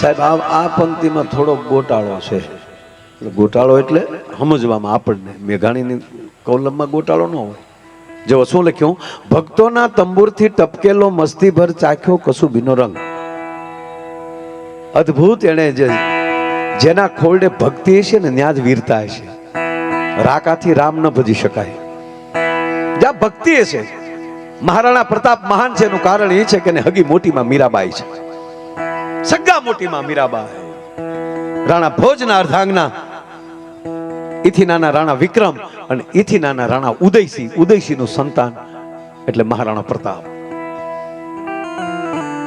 સાહેબ, આ આ પંક્તિમાં થોડો ગોટાળો છે. ગોટાળો એટલે સમજવામાં આપણને. મેઘાણીની કોલમમાં ગોટાળો ન હોય. જો શું લખ્યું? ભક્તોના તંબુરથી ટપકેલો મસ્તીભર ચાખ્યો કસુબીનો રંગ. અદ્ભુત એણે જે જેના ખોરડે ભક્તિ છે ને ત્યાં જ વીરતા છે રાકાથી રામ ન ભજી શકાય. જ્યાં ભક્તિ છે મહારાણા પ્રતાપ મહાન છે એનું કારણ એ છે કે હગી મોટીમાં મીરાબાઈ છે. સગા મોટીમાં મીરાબાઈ રાણા ભોજના અર્ધાંગના ઇથી નાના રાણા વિક્રમ અને ઇથી નાના રાણા ઉદયસિંહ, ઉદયસિંહનું સંતાન એટલે મહારાણા પ્રતાપ.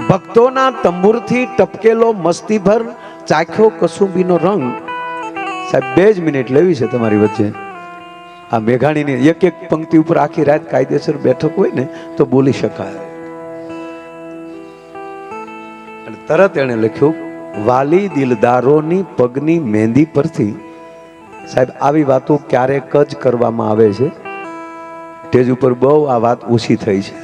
ભક્તોના તંબુરથી ટપકેલો મસ્તીભર ચાખ્યો કસુંબીનો રંગ. સાહેબ, બે જ મિનિટ લેવી છે તમારી વચ્ચે. આ મેઘાણીની એક એક પંક્તિ ઉપર આખી રાત કાયદેસર બેઠક હોય ને, તો બોલી શકાય. તરત એણે લખ્યું, વાલી દિલદારોની પગની મહેંદી પરથી. સાહેબ, આવી વાતો ક્યારેક જ કરવામાં આવે છે. તેજ ઉપર બહુ આ વાત ઓછી થઈ છે.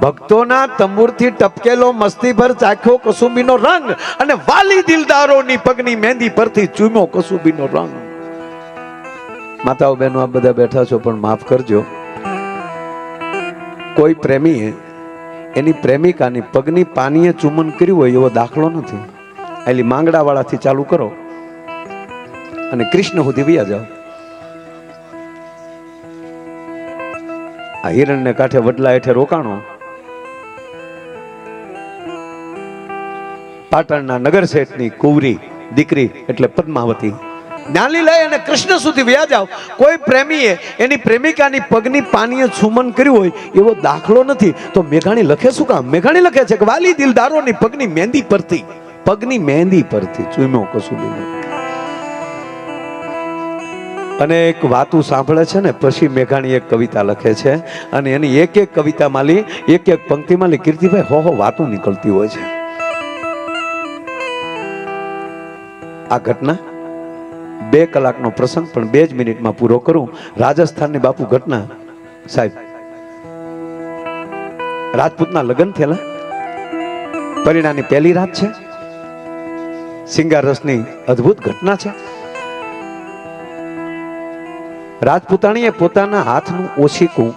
ભક્તોના તંબુરથી ટપકેલો મસ્તીભર ચાખ્યો કસુંબીનો રંગ અને વાલી દિલદારોની પગની મહેંદી પરથી ચૂમ્યો કસુંબીનો રંગ. માતાઓ બહેનો આ બધા બેઠા છો, પણ માફ કરજો. કોઈ પ્રેમીએ એની પ્રેમિકાની પગની પાનીએ ચુમન કર્યું હોય એવો દાખલો નથી. એલી માંગડાવાળાથી ચાલુ કરો. અને કૃષ્ણ સુધી વ્યા જાઓ. આ હિરણને કાંઠે વડલા હેઠે રોકાણો. પાટણના નગર શેઠની કુંવરી દીકરી એટલે પદ્માવતી. જ્ઞાની લઈ અને કૃષ્ણ સુધી વ્યા જાવ કોઈ પ્રેમીએ એની પ્રેમિકાની પગની પાનીએ છુમન કર્યું હોય, એવો દાખલો નથી. તો મેઘાણી લખે શું કામ? મેઘાણી લખે છે કે વાલી દિલદારોની પગની મહેંદી પરથી. પગની મહેંદી પરથી. ચૂમ્યો કસુબીનો. અને એક વાતું સાંભળે છે ને, પછી મેઘાણી એક કવિતા લખે છે. અને એની એક એક કવિતામાં માલી, એક એક પંક્તિ માલી. કીર્તિભાઈ, હો હો, વાતું નીકળતી હોય છે. આ ઘટના બે કલાકનો પ્રસંગ પણ બે જ મિનિટમાં પૂરો કરું. રાજસ્થાનની બાપુ ઘટના, સાહેબ. રાજપૂતના લગ્ન થયેલા. પરિણાની પહેલી રાત છે. સિંગાર રસની અદ્ભુત ઘટના છે. રાજપૂતાણીએ પોતાના હાથનું ઓછીકું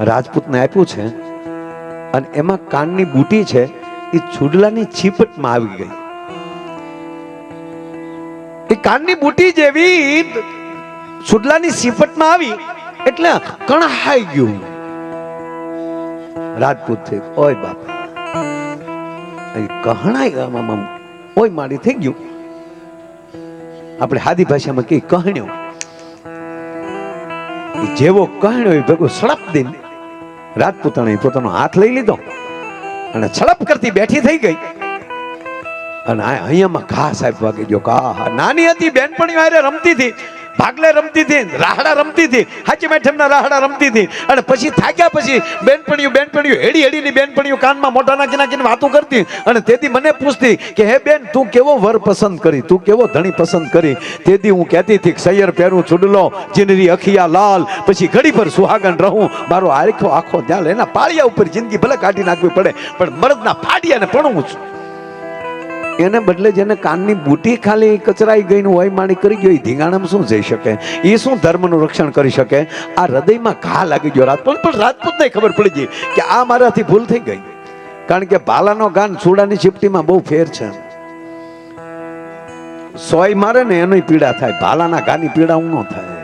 રાજપૂતને આપ્યું છે અને એમાં કાનની બુટી છે. એ છુડલાની છીપટમાં આવી ગઈ. કાનની બુટી જેવી સુડલાની છીપટમાં આવી એટલે કણહાઈ ગયું. રાજપૂત છે ઓય બાપા. કહણાઈ ઓય મારી થઈ ગયું. આપણે હાદી ભાષામાં કઈ કહણ્યો? જેવો કહણ્યો એ ભેગો સડપ દઈને રાજપૂતાણે પોતાનો હાથ લઈ લીધો અને છળપ કરતી બેઠી થઈ ગઈ. અને અહીંયામાં ઘા સાહેબ વાગી ગયો. કા નાની હતી, બેનપણીઓ હારે રમતી હતી. ભાગલે રમતી હતી, રાહડા રમતી હતી. હાચી મેઠમના રાહડા રમતી હતી. અને પછી થાક્યા પછી બેનપણીઓ બેનપણીઓ, હેડી હેડીની બેનપણીઓ કાનમાં મોટા નાખી નાખીને વાતો કરતી. અને તેથી મને પૂછતી કે, હે બેન, તું કેવો વર પસંદ કરી? તું કેવો ધણી પસંદ કરી? તેથી હું કહેતી હતી સૈયર પહેરું ચૂડલો જીનરી, અખિયા, લાલ. પછી ઘડી પર સુહાગન રહું. મારો આખો આખો ધ્યાન એના પાળિયા ઉપર જિંદગી ભલે કાઢી નાખવી પડે, પણ મરદના ફાડિયાને ભણવું છું. એને બદલે જેને કાનની બુટી ખાલી કચરાઈ ગઈ હોય માણી કરી ગયો એ ધીંગાણામાં શું જઈ શકે? એ શું ધર્મનું રક્ષણ કરી શકે? આ હૃદયમાં ઘા લાગી ગયો રાજપૂત પણ રાજપૂતને ખબર પડી ગઈ કે આ મારાથી ભૂલ થઈ ગઈ. કારણ કે ભાલાનો ગાન સુડાની ચીપટીમાં બહુ ફેર છે. સોય મારે ને એની પીડા થાય. ભાલાના ગાની પીડા હું ન થાય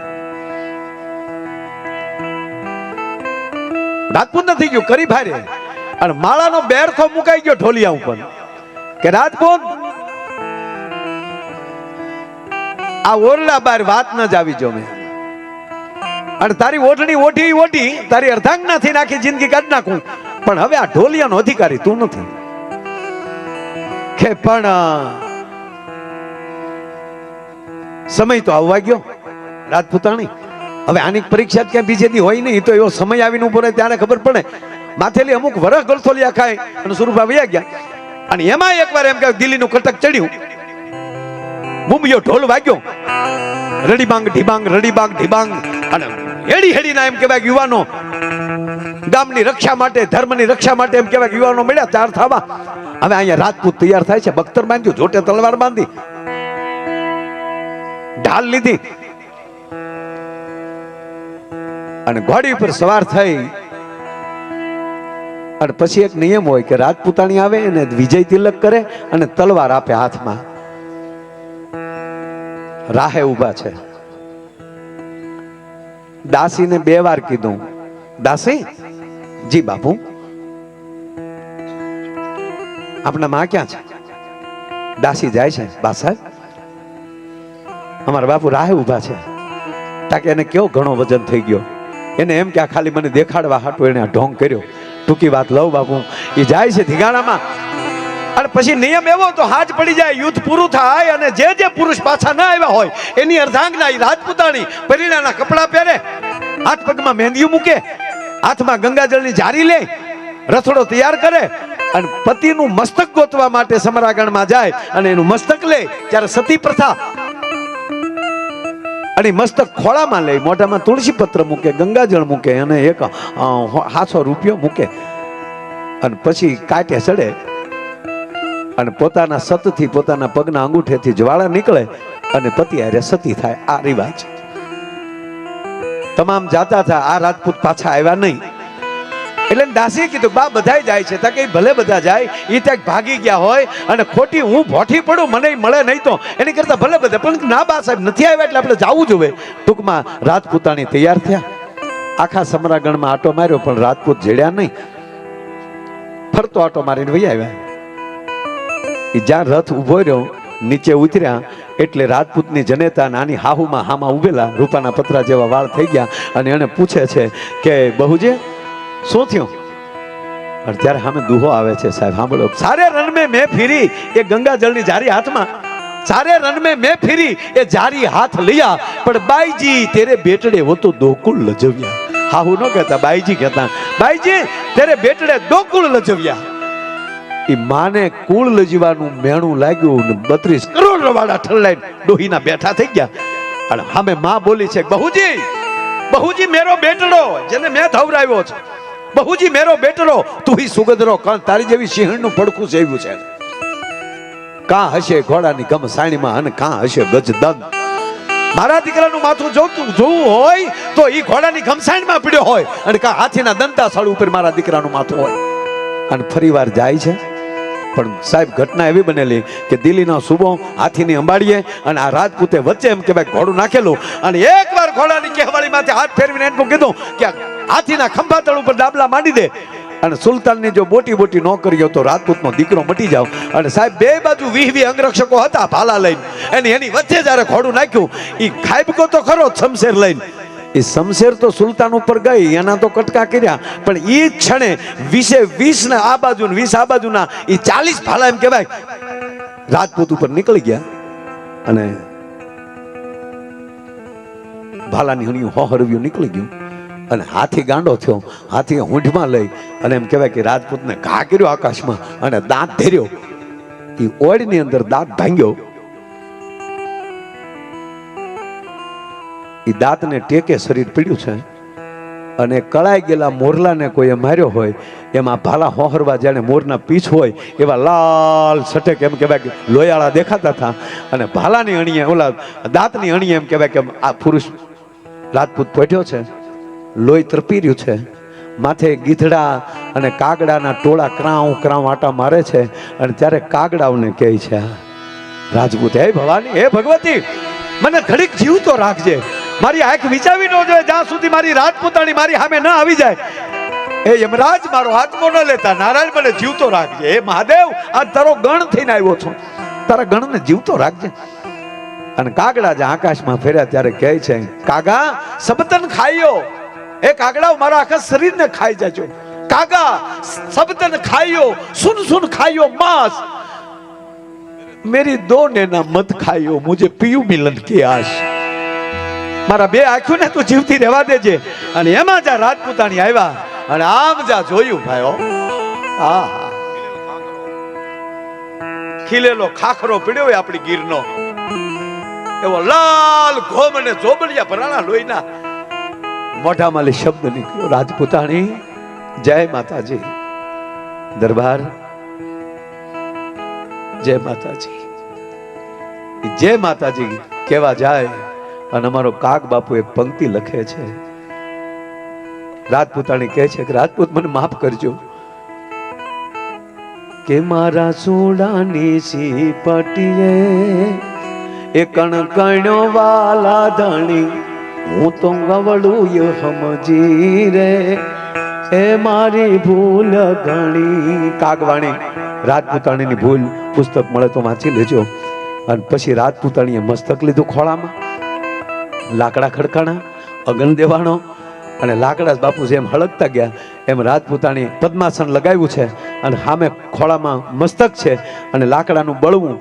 રાજપૂત નથી ગયું. કરી ભારે અને માળાનો બેરથો મુકાઈ ગયો ઢોલિયા ઉપર. કે રાજપૂત, આ ઓરડા બાર વાત ન જ આવી જો મેં. અને તારી ઓઢણી ઓઢી ઓઢી તારી અર્ધાંગનાથી નાખી જિંદગી કાઢી નાખું. પણ હવે આ ઢોલિયાનો અધિકારી તું નથી. કે પણ સમય તો આવવા ગયો, રાજપૂતાણી. હવે આની પરીક્ષા ક્યાં બીજે દી હોય નહીં, તો એવો સમય આવીને ઊભો રહે ત્યારે ખબર પડે. માથેલી અમુક વરસ ગળથોલિયા ખાય અને સ્વરૂપ આવી ગયા. અને એમાં એકવાર એમ કે દિલ્હીનું કટક ચડ્યું. મુંબઈયો ઢોલ વાગ્યો. રડીબાંગ, ઢીબાંગ રડીબાંગ, ઢીબાંગ. અને હેડી હેડીના એમ કહેવાય યુવાનો ગામની રક્ષા માટે, ધર્મની રક્ષા માટે એમ કહેવાય યુવાનો મળ્યા, ચાર થાવા. હવે અહીંયા રાજપૂત તૈયાર થાય છે, બખ્તર બાંધ્યું, જોટે તલવાર બાંધી. ઢાલ લીધી. અને ઘોડી ઉપર સવાર થઈ અને પછી એક નિયમ હોય કે રાજપૂતાણી આવે એને વિજય તિલક કરે અને તલવાર આપે હાથમાં. રાહે ઊભા છે. દાસીને બે વાર કીધું, દાસી, જી બાપુ. આપણા માં ક્યાં છે? દાસી જાય છે, બા સાહેબ. અમારા બાપુ રાહે ઊભા છે. તાકે એને કેવો ઘણો વજન થઈ ગયો. એને એમ કે ખાલી મને દેખાડવા હાટો એને આ ઢોંગ કર્યો. ટૂંકી વાત લઉં બાપુ. એ જાય છે ધીગાણામાં. અને પછી નિયમ એવો તો હાજ પડી જાય, યુદ્ધ પૂરું થાય અને જે જે પુરુષ પાછા ના આવ્યા હોય, એની અર્ધાંગના એ રાજપૂતાણી પરિણાના કપડાં પહેરે, હાથ પગમાં મહેંદી મૂકે, હાથમાં ગંગાજળની જારી લે, રથડો તૈયાર કરે અને પતિનું મસ્તક ગોતવા માટે સમરાગણમાં જાય અને એનું મસ્તક લે. ત્યારે સતી પ્રથા અને મસ્તક ખોળામાં લઈ મોઢામાં તુલસી પત્ર મૂકે, ગંગાજળ મૂકે અને એક હાથસો રૂપિયો મૂકે. અને પછી કાંટે ચડે અને પોતાના સતથી પોતાના પગના અંગૂઠેથી જ્વાળા નીકળે અને પતિ આરે સતી થાય, આ રિવાજ. તમામ જાતા હતા, આ રાજપૂત પાછા આવ્યા નહીં. એટલે દાસી કીધું, બા, બધાય જાય છે. ત્યાં કે ભલે બધા જાય એ ત્યાં ભાગી ગયા હોય અને ખોટી હું ભોઠી પડું, મને મળે નહીં તો. એની કરતા ભલે બધા, પણ ના બા સાહેબ, નથી આવ્યા એટલે આપણે જવું જોવે. ટૂંકમાં રાજપૂતાણી તૈયાર થયા. આખા સમરાગણમાં આટો માર્યો, પણ રાજપૂત જેડ્યા નહીં. ફરતો આટો મારીને વહી આવ્યા. એ જ્યાં રથ ઊભો રહ્યો, નીચે ઉતર્યા, એટલે રાજપૂતની જનેતા નાની હાહુમાં હામાં ઉભેલા રૂપાના પતરા જેવા વાળ થઈ ગયા, અને એને પૂછે છે કે, બહુજી શું થયું? પણ ત્યારે સામે દુહો આવે છે, સાહેબ, સાંભળો. સારે રન મે મેં ફીરી, એ ગંગા જળની જારી હાથમાં. સારે રન મે મેં ફીરી, એ જારી હાથ લયા. પણ બાઈજી તેરે બેટડે હો તો દોકુળ લજવ્યા. હા હું ન કહેતા, બાઈજી કહેતા, બાઈજી, તેરે બેટડે દોકુળ લજવ્યા. એ માને કુળ લજવાનું મેણું લાગ્યું ને બત્રીસ કરોડ વાળા ઠલાઈ ડોહીના બેઠા થઈ ગયા. અને હામે મા બોલી છે, બહુજી બહુજી, મેરો બેટડો, જેને મેં ધવરાવ્યો છે. બહુજી મેરો બેટરો તું હી સુગદરો કણ તારી જેવી સિંહણનું પડખું સેવ્યું છે. કાં હશે ઘોડાની ગમ સાણીમાં અને કાં હશે ગજદન મારા દીકરાનું માથું જોતું જોવું હોય, તો એ ઘોડાની ગમસાણીમાં પીડ્યો હોય અને કાં હાથીના સ્થળ ઉપર મારા દીકરાનું માથું હોય. અને ફરીવાર જાય છે. પણ સાહેબ, ઘટના એવી બનેલી કે દિલ્હીનો સુબો હાથીની અંબાડીએ અને આ રાજપૂતે વચ્ચે એમ કે ભાઈ ઘોડું નાખેલું. અને એકવાર ઘોડાની કહેવાળીમાંથી હાથ ફેરવીને એટલું કીધું કે હાથીના ખંભા તળ ઉપર ડાબલા માંડી દે. અને સુલતાનની જો મોટી મોટી નોકરીઓ તો રાજપૂતનો દીકરો મટી જાવ. અને સાહેબ, બે બાજુ વીહ વીહ અંગરક્ષકો હતા ભાલા લઈને. એની એની વચ્ચે જ્યારે ખોડું નાખ્યું એ ખાઈબકો તો ખરો શમશેર લઈને. એ શમશેર તો સુલતાન ઉપર ગઈ, એના તો કટકા કર્યા. પણ એ ક્ષણે વીસે વીસ ને આ બાજુ વીસ, આ બાજુના એ ચાલીસ ભાલા એમ કહેવાય. રાજપૂત ઉપર નીકળી ગયા. અને ભાલાની હણિયું હોહરવ્યું નીકળી ગયું. અને હાથી ગાંડો થયો. હાથી ઊંઢમાં લઈ અને એમ કહેવાય કે રાજપૂતને ઘા કર્યો આકાશમાં અને દાંત ધેર્યો. એ ઓળની અંદર દાંત ભાંગ્યો. એ દાંતને ટેકે શરીર પીડ્યું છે. અને કળાઈ ગયેલા મોરલાને કોઈએ માર્યો હોય, એમાં ભાલા હોહરવા જાણે મોરના પીછ હોય, એવા લાલ સટેક એમ કહેવાય કે લોયાળા દેખાતા હતા. અને ભાલાની અણીએ, ઓલા દાંતની અણીએ એમ કહેવાય કે આ પુરુષ રાજપૂત પહોંચ્યો છે. લોહી તરપી રહ્યું છે. માથે ગીધડા અને કાગડાના ટોળા ક્રાઉ ક્રાઉ આટા મારે છે અને ત્યારે કાગડાઓને કહે છે, રાજપૂત, હે ભવાની, હે ભગવતી, મને ઘડીક જીવતો રાખજે. મારી આંખ વિચાવી ન જોઈએ જ્યાં સુધી મારી રાજપૂતાણી મારી સામે ન આવી જાય. એ યમરાજ, મારો હાથમો ન લેતા, નારાયણ મને જીવતો રાખજે. હે મહાદેવ, આ તારો ગણ થઈને આવ્યો છું. તારા ગણને જીવતો રાખજે. અને કાગડા જે આકાશમાં ફેર્યા ત્યારે કહે છે, કાગા, સબતન ખાઈયો એ કાગડા મારા આખા શરીરને ખાઈ જજો. કાગા સબતન ખાયો સુન સુન ખાઈયો માંસ. મેરી દો નેના મત ખાયો મુજે પીયું મિલન કે આશ. મારા બે આંખો ને તું જીવતી રહેવા દેજે. અને એમાં જા રાજપૂતાણી આવ્યા, અને આમ જા જોયું ભાઈઓ. આ ખીલેલો ખાખરો પીડ્યો હોય આપણી ગીરનો. એવો લાલ ઘોમ અને જોબડિયા ભરાણા લોહીના મોઢામાં શબ્દ નીકળ્યો, રાજપૂતાણી, જય માતાજી. દરબાર, જય માતાજી. જય માતાજી કેવા જાય, અને અમારો કાક બાપુ એક પંક્તિ લખે છે. રાજપૂતાણી કહે છે કે, રાજપૂત, મને માફ કરજો. કે મારા સોડાની સીપટીએ એ કણકણ્યો વાલા ધણી હું તો ગવડું સમજી રે એ મારી ભૂલ ઘણી કાગવાણી રાજપૂતાણીની ભૂલ પુસ્તક મળે તો વાંચી લેજો. અને પછી રાજપૂતાણીએ મસ્તક લીધું ખોળામાં. લાકડા ખડકાણા, અગન દેવાનો અને લાકડા બાપુ જેમ હળગતા ગયા. એમ રાજપૂતાણી પદ્માસન લગાવ્યું છે અને સામે ખોળામાં મસ્તક છે અને લાકડાનું બળવું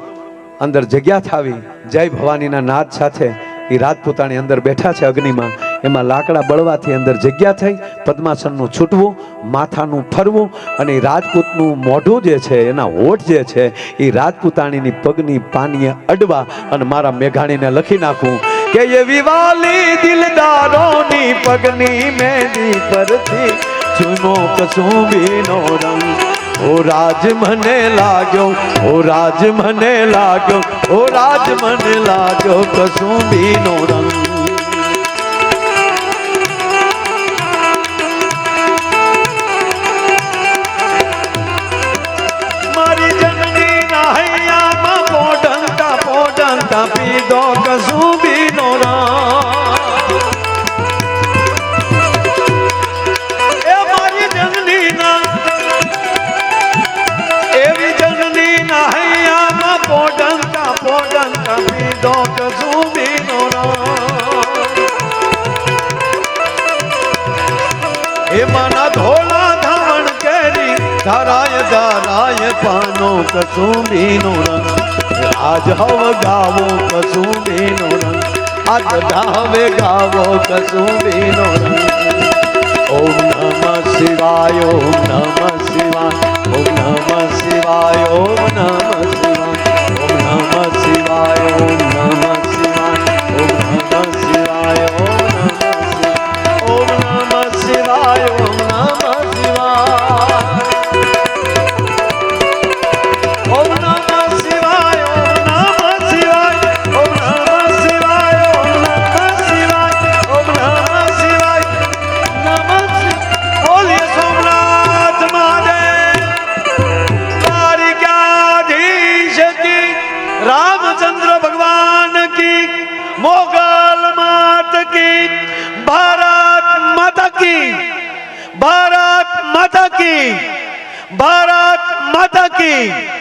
અંદર જગ્યા થાવી. જય ભવાનીના નાદ સાથે એ રાજપૂતાણી અંદર બેઠા છે અગ્નિમાં. એમાં લાકડા બળવાથી અંદર જગ્યા થઈ, પદ્માસનનું છૂટવું, માથાનું ફરવું અને રાજપૂતનું મોઢું જે છે, એના હોઠ જે છે, એ રાજપૂતાણીની પગની પાનીએ અડવા અને મારા મેઘાણીને લખી નાખવું કે એ વિવાલી દિલદારોની પગની મેની પરથી ચૂનો કસુંબીનો રંગ ઓ રાજ મને લાગ્યો ઓ રાજ મને લાગ્યો ઓ રાજ મને લાગ્યો કસુંબીનો રંગ ડોક ઝૂમી નો એમાંના ધોળા ધાણ કેરી ધારાય ધારાય પાનો કસુંબી નો રંગ આજ હવ ગાવો કસુંબી નો રંગ. આજ ગાવે ગાવો કસુંબી નો રંગ. ઓમ નમઃ શિવાય, ઓમ નમઃ શિવાય. নাকি